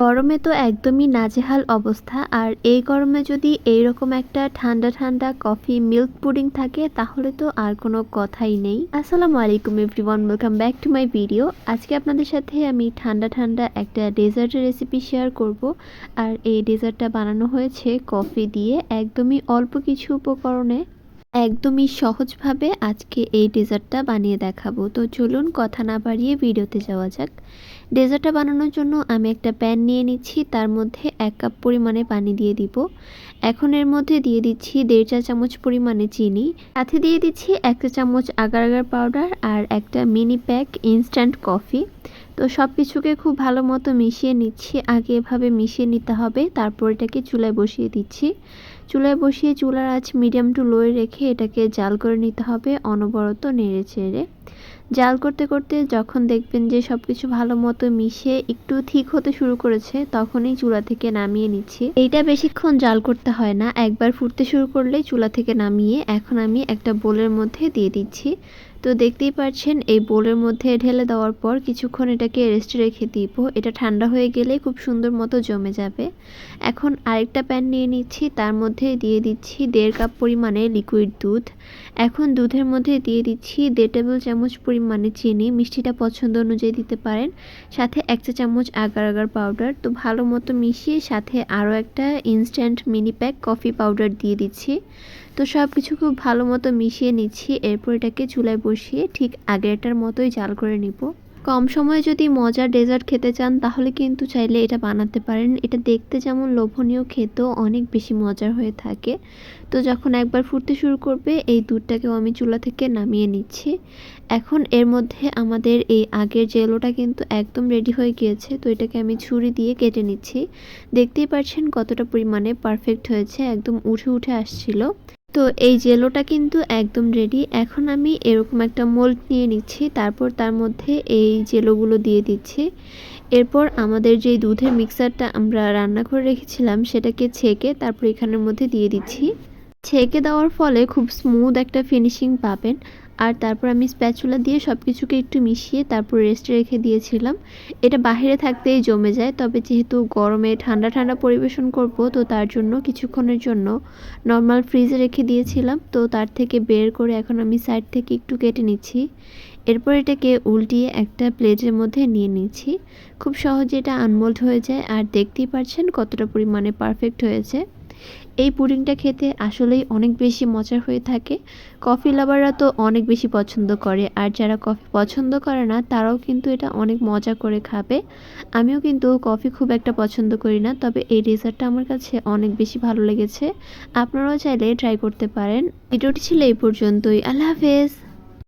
গরমে তো একদমই নাজেহাল অবস্থা। আর এই গরমে যদি এইরকম একটা ঠান্ডা ঠান্ডা কফি, মিল্ক পুডিং থাকে, তাহলে তো আর কোনো কথাই নেই। আসসালামু আলাইকুম everyone welcome back to my video আজকে আপনাদের সাথে আমি ঠান্ডা ঠান্ডা একটা ডেজার্টের রেসিপি শেয়ার করব। আর এই ডেজার্টটা বানানো হয়েছে কফি দিয়ে একদমই অল্প কিছু উপকরণে। একদমই সহজভাবে আজকে এই ডেজার্টটা বানিয়ে দেখাবো। তো চলুন কথা না বাড়িয়ে ভিডিওতে যাওয়া যাক। ডেজার্টটা বানানোর জন্য আমি একটা প্যান নিয়ে নিচ্ছি। তার মধ্যে এক কাপ পরিমাণে পানি দিয়ে দিব। এখন এর মধ্যে দিয়ে দিচ্ছি দেড় চা চামচ পরিমাণে চিনি। সাথে দিয়ে দিচ্ছি এক চা চামচ আগার আগার পাউডার আর একটা মিনি প্যাক ইনস্ট্যান্ট কফি তো সব কিছুকে খুব ভালো মতো মিশিয়ে নিচ্ছি। আগে এভাবে মিশিয়ে নিতে হবে। তারপর এটাকে চুলায় বসিয়ে দিচ্ছি। চুলায় বসিয়ে চুলার আঁচ মিডিয়াম টু লোয়ে রেখে এটাকে জাল করে নিতে হবে অনবরত নেড়ে চেড়ে জাল করতে করতে যখন দেখবেন যে সব কিছু ভালো মতো মিশে একটু ঠিক হতে শুরু করেছে, তখনই চুলা থেকে নামিয়ে নিচ্ছি। এইটা বেশিক্ষণ জাল করতে হয় না, একবার ফুটতে শুরু করলেই চুলা থেকে নামিয়ে এখন আমি একটা বোলের মধ্যে দিয়ে দিচ্ছি। তো দেখতেই পাচ্ছেন এই বোলের মধ্যে ঢেলে দেওয়ার পর কিছুক্ষণ এটাকে রেস্টে রেখে দিব। এটা ঠান্ডা হয়ে গেলে খুব সুন্দর মতো জমে যাবে। এখন আরেকটা প্যান নিয়ে নিচ্ছি, তার মধ্যে দিয়ে দিচ্ছি দেড় কাপ পরিমাণে লিকুইড দুধ। এখন দুধের মধ্যে দিয়ে দিচ্ছি দেড় টেবিল চামচ পরিমাণে চিনি, মিষ্টিটা পছন্দ অনুযায়ী দিতে পারেন। সাথে এক চা চামচ আগার আগার পাউডার তো ভালো মতো মিশিয়ে সাথে আরও একটা instant mini pack coffee powder দিয়ে দিচ্ছি। তো সব কিছু খুব ভালো মতো মিশিয়ে নিচ্ছি, এরপর এটাকে চুলায় বসিয়ে ঠিক আগেরটার মতোই জাল করে নিব। কম সময়ে যদি মজার ডেজার্ট খেতে চান, তাহলে কিন্তু চাইলে এটা বানাতে পারেন। এটা দেখতে যেমন লোভনীয়, খেতেও অনেক বেশি মজার হয়ে থাকে। তো যখন একবার ফুটতে শুরু করবে, এই দুধটাকেও আমি চুলা থেকে নামিয়ে নিচ্ছি। এখন এর মধ্যে আমাদের এই আগের জেলোটা কিন্তু একদম রেডি হয়ে গিয়েছে, তো এটাকে আমি ছুরি দিয়ে কেটে নিচ্ছি। দেখতেই পাচ্ছেন কতটা পরিমাণে পারফেক্ট হয়েছে, একদম উঠে উঠে আসছিল। তো এই জেলোটা কিন্তু একদম রেডি এখন আমি এরকম একটা মোল্ড নিয়ে নিচ্ছি, তারপর তার মধ্যে এই জেলোগুলো দিয়ে দিচ্ছি। এরপর আমাদের যে দুধের মিক্সারটা আমরা রান্না করে রেখেছিলাম, সেটাকে ছেঁকে তারপর এখানের মধ্যে দিয়ে দিচ্ছি। ছেঁকে দেওয়ার ফলে খুব স্মুথ একটা ফিনিশিং পাবেন। আর তারপর আমি স্প্যাচুলা দিয়ে সব কিছুকে একটু মিশিয়ে তারপর রেস্টে রেখে দিয়েছিলাম। এটা বাহিরে থাকতেই জমে যায়, তবে যেহেতু গরমে ঠান্ডা ঠান্ডা পরিবেশন করব, তো তার জন্য কিছুক্ষণের জন্য নর্মাল ফ্রিজে রেখে দিয়েছিলাম। তো তার থেকে বের করে এখন আমি সাইড থেকে একটু কেটে নিচ্ছি। এরপর এটাকে উল্টিয়ে একটা প্লেটের মধ্যে নিয়ে নিচ্ছি। খুব সহজে এটা আনমোল্ড হয়ে যায়, আর দেখতেই পাচ্ছেন কতটা পরিমাণে পারফেক্ট হয়েছে। এই পুডিংটা খেতে আসলেই অনেক বেশি মজার হয়ে থাকে। কফি লাভাররা তো অনেক বেশি পছন্দ করে, আর যারা কফি পছন্দ করে না, তারাও কিন্তু এটা অনেক মজা করে খাবে। আমিও কিন্তু কফি খুব একটা পছন্দ করি না, তবে এই ডেজার্টটা আমার কাছে অনেক বেশি ভালো লেগেছে। আপনারাও চাইলে ট্রাই করতে পারেন। ভিডিওটি ছিল এই পর্যন্তই। আল্লাহ হাফেজ।